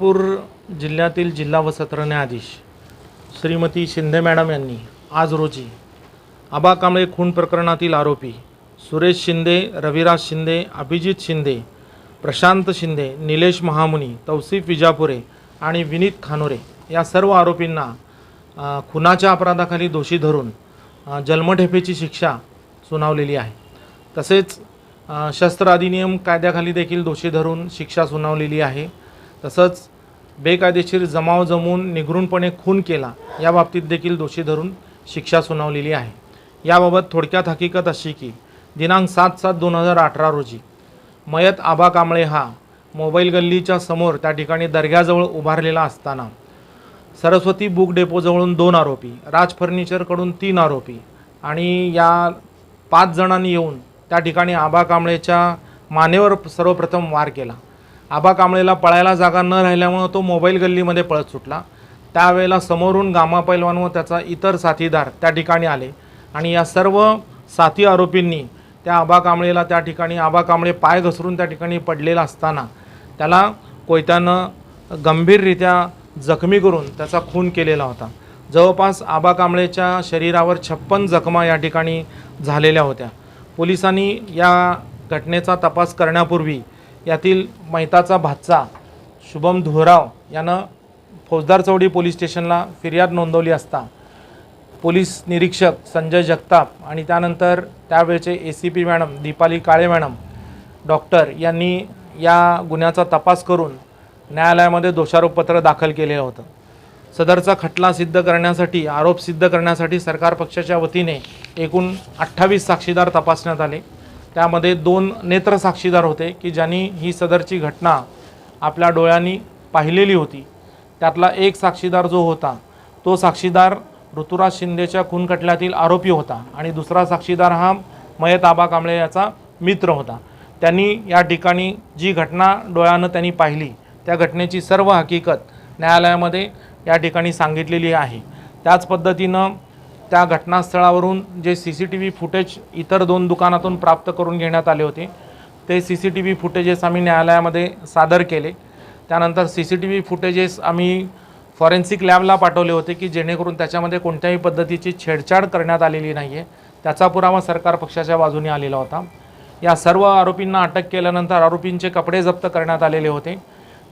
सोलापूर जिल्ह्यातील जिल्हा व सत्र न्यायाधीश श्रीमती शिंदे मॅडम यांनी आज रोजी आबा कांबळे खून प्रकरणातील आरोपी सुरेश शिंदे रविराज शिंदे अभिजित शिंदे प्रशांत शिंदे निलेश महामुनी तौसिफ विजापुरे आणि विनीत खानोरे या सर्व आरोपींना खुनाच्या अपराधाखाली दोषी धरून जन्मठेपेची शिक्षा सुनावलेली आहे. तसेच शस्त्र अधिनियम कायद्याखाली देखील दोषी धरून शिक्षा सुनावलेली आहे. तसंच बेकायदेशीर जमाव जमून निगरूनपणे खून केला या बाबतीत देखील दोषी धरून शिक्षा सुनावलेली आहे. याबाबत थोडक्यात हकीकत अशी की दिनांक सात सात दोन हजार अठरा रोजी मयत आबा कांबळे हा मोबाईल गल्लीच्या समोर त्या ठिकाणी दर्ग्याजवळ उभारलेला असताना सरस्वती बुक डेपोजवळून दोन आरोपी राज फर्निचरकडून तीन आरोपी आणि या पाच जणांनी येऊन त्या ठिकाणी आबा कांबळेच्या मानेवर सर्वप्रथम वार केला. आबा कांबळेला पळायला जागा न राहिल्यामुळं तो मोबाईल गल्लीमध्ये पळत सुटला. त्यावेळेला समोरून गामा पैलवान व त्याचा इतर साथीदार त्या ठिकाणी आले. आणि या सर्व साथी आरोपींनी त्या आबा कांबळेला त्या ठिकाणी आबा कांबळे पाय घसरून त्या ठिकाणी पडलेला असताना त्याला कोयत्यानं गंभीररित्या जखमी करून त्याचा खून केलेला होता. जवळपास आबा कांबळेच्या शरीरावर छप्पन जखमा या ठिकाणी झालेल्या होत्या. पोलिसांनी या घटनेचा तपास करण्यापूर्वी यातील मैताचा भाचा शुभम धोराव यानं फौजदार चौडी पोलीस स्टेशनला फिर्याद नोंदवली असता. पोलीस निरीक्षक संजय जगताप आणि त्यानंतर त्यावेळचे A C P madam Deepali Kale madam doctor यांनी या गुन्ह्याचा तपास करून न्यायालयामध्ये दोषारोपपत्र दाखल केलेलं होतं. सदरचा खटला सिद्ध करण्यासाठी आरोप सिद्ध करण्यासाठी सरकार पक्षाच्या वतीने एकूण अठ्ठावीस साक्षीदार तपासण्यात आले. त्यामध्ये दोन नेत्र साक्षीदार होते की ज्यांनी ही सदरची घटना आपल्या डोळ्यांनी पाहिलेली होती. त्यातला एक साक्षीदार जो होता तो साक्षीदार ऋतुराज शिंदेच्या खूनखटल्यातील आरोपी होता आणि दुसरा साक्षीदार हा मयत आबा कांबळे याचा मित्र होता. त्यांनी या ठिकाणी जी घटना डोळ्यानं त्यांनी पाहिली त्या घटनेची सर्व हकीकत न्यायालयामध्ये या ठिकाणी सांगितलेली आहे. त्याच पद्धतीनं त्या घटनास्थळावरून जे C C T V footage इतर दोन दुकानातून प्राप्त करून घेण्यात आले होते ते C C T V footages आम्ही न्यायालयामध्ये सादर केले. त्यानंतर C C T V footages आम्ही फॉरेन्सिक लॅबला पाठवले होते की जेणेकरून त्याच्यामध्ये कोणत्याही पद्धतीची छेडछाड करण्यात आलेली नाही आहे त्याचा पुरावा सरकार पक्षाच्या बाजूने आलेला होता. या सर्व आरोपींना अटक केल्यानंतर आरोपींचे कपडे जप्त करण्यात आलेले होते.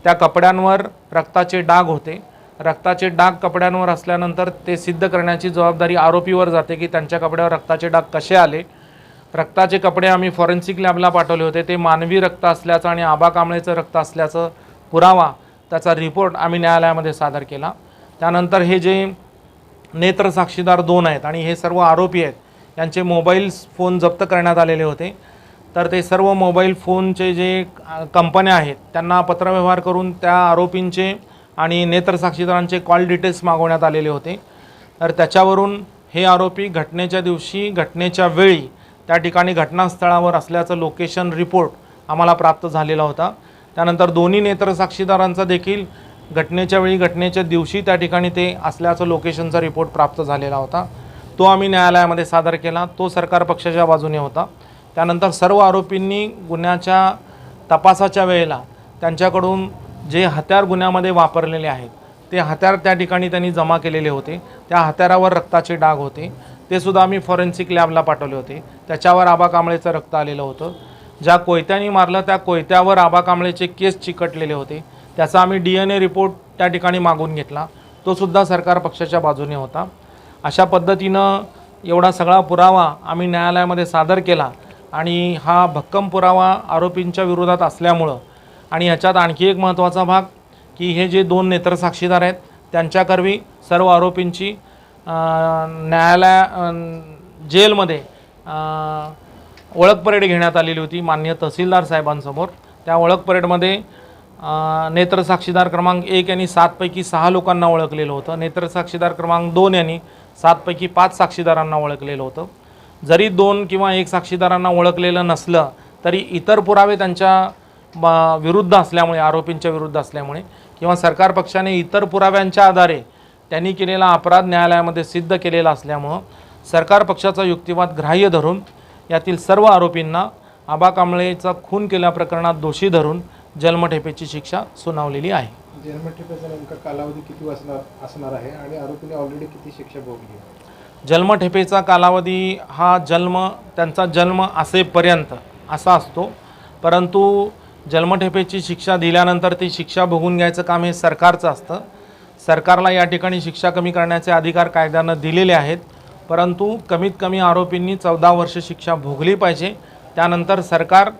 त्या कपड्यांवर रक्ताचे डाग होते. रक्ताचे डाग कपड्यांवर असल्यानंतर ते सिद्ध करण्याची जबाबदारी आरोपीवर जाते की त्यांच्या कपड्यावर रक्ताचे डाग कसे आले. रक्ताचे कपडे आम्ही फॉरेन्सिक लॅबला पाठवले होते. ते मानवी रक्त असल्याचं आणि आबा कांबळेचं रक्त असल्याचं पुरावा त्याचा रिपोर्ट आम्ही न्यायालयामध्ये सादर केला. त्यानंतर हे जे नेत्र साक्षीदार दोन आहेत आणि हे सर्व आरोपी आहेत यांचे मोबाईल फोन जप्त करण्यात आलेले होते. तर ते सर्व मोबाईल फोनचे जे कंपन्या आहेत त्यांना पत्रव्यवहार करून त्या आरोपींचे आणि नेत्र साक्षीदारांचे कॉल डिटेल्स मागवण्यात आलेले होते. तर त्याच्यावरून हे आरोपी घटनेच्या दिवशी घटनेच्या वेळी त्या ठिकाणी घटनास्थळावर असल्याचं लोकेशन रिपोर्ट आम्हाला प्राप्त झालेला होता. त्यानंतर दोन्ही नेत्र साक्षीदारांचा देखील घटनेच्या वेळी घटनेच्या दिवशी त्या ठिकाणी ते असल्याचं लोकेशनचा रिपोर्ट प्राप्त झालेला होता. तो आम्ही न्यायालयामध्ये सादर केला. तो सरकार पक्षाच्या बाजूने होता. त्यानंतर सर्व आरोपींनी गुन्ह्याच्या तपासाच्या वेळेला त्यांच्याकडून जे हत्यार गुन्ह्यामध्ये वापरलेले आहेत ते हत्यार त्या ठिकाणी त्यांनी जमा केलेले होते. त्या हत्यारावर रक्ताचे डाग होते. ते सुद्धा आम्ही फॉरेन्सिक लॅबला पाठवले होते. त्याच्यावर आबा कांबळेचं रक्त आलेलं होतं. ज्या कोयत्यानी मारलं त्या कोयत्यावर आबा कांबळेचे केस चिकटलेले होते. त्याचा आम्ही डी एन ए रिपोर्ट त्या ठिकाणी मागून घेतला. तो सुद्धा सरकार पक्षाच्या बाजूने होता. अशा पद्धतीनं एवढा सगळा पुरावा आम्ही न्यायालयामध्ये सादर केला आणि हा भक्कम पुरावा आरोपींच्या विरोधात असल्यामुळं आणि ह्याच्यात आणखी एक महत्त्वाचा भाग की हे जे दोन नेत्र साक्षीदार आहेत त्यांच्याकरवी सर्व आरोपींची न्यायालया जेलमध्ये ओळख परेड घेण्यात आलेली होती मान्य तहसीलदार साहेबांसमोर. त्या ओळख परेडमध्ये नेत्रसाक्षीदार नेत्र साक्षीदार क्रमांक एक यांनी सातपैकी सहा लोकांना ओळखलेलं होतं. नेत्र साक्षीदार क्रमांक दोन यांनी सातपैकी पाच साक्षीदारांना ओळखलेलं होतं. जरी दोन किंवा एक साक्षीदारांना ओळखलेलं नसलं तरी इतर पुरावे त्यांच्या विरुद्ध असल्यामुळे आरोपींच्या विरुद्ध असल्यामुळे किंवा सरकार पक्षाने इतर पुराव्यांच्या आधारे त्यांनी केलेला अपराध न्यायालयामध्ये सिद्ध केलेला असल्यामुळं सरकार पक्षाचा युक्तिवाद ग्राह्य धरून यातील सर्व आरोपींना आबा कांबळेचा खून केल्या प्रकरणात दोषी धरून जन्मठेपेची शिक्षा सुनावलेली आहे. जन्मठेपेचा नेमका कालावधी किती असणार असणार आहे आणि आरोपीने ऑलरेडी किती शिक्षा भोगली आहे? जन्मठेपेचा कालावधी हा जन्म त्यांचा जन्म असेपर्यंत असा असतो. परंतु जन्मठेपेची शिक्षा दिल्यानंतर ती शिक्षा भोगून घ्यायचं काम हे सरकारचं असतं. सरकारला या ठिकाणी शिक्षा कमी करण्याचे अधिकार कायद्यानं दिलेले आहेत. परंतु कमीत कमी आरोपींनी चौदा वर्ष शिक्षा भोगली पाहिजे. त्यानंतर सरकार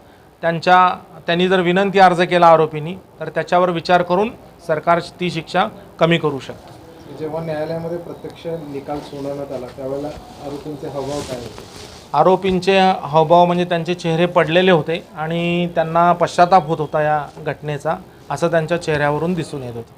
त्यांच्या त्यांनी जर विनंती अर्ज केला आरोपींनी तर त्याच्यावर विचार करून सरकार ती शिक्षा कमी करू शकतं. जेव्हा न्यायालयामध्ये प्रत्यक्ष निकाल सुनावण्यात आला त्यावेळेला आरोपींचे हवा काय होते? आरोपींचे हावभाव म्हणजे त्यांचे चेहरे पडलेले होते आणि त्यांना पश्चाताप होत होता या घटनेचा असं त्यांच्या चेहऱ्यावरून दिसून येत होतं.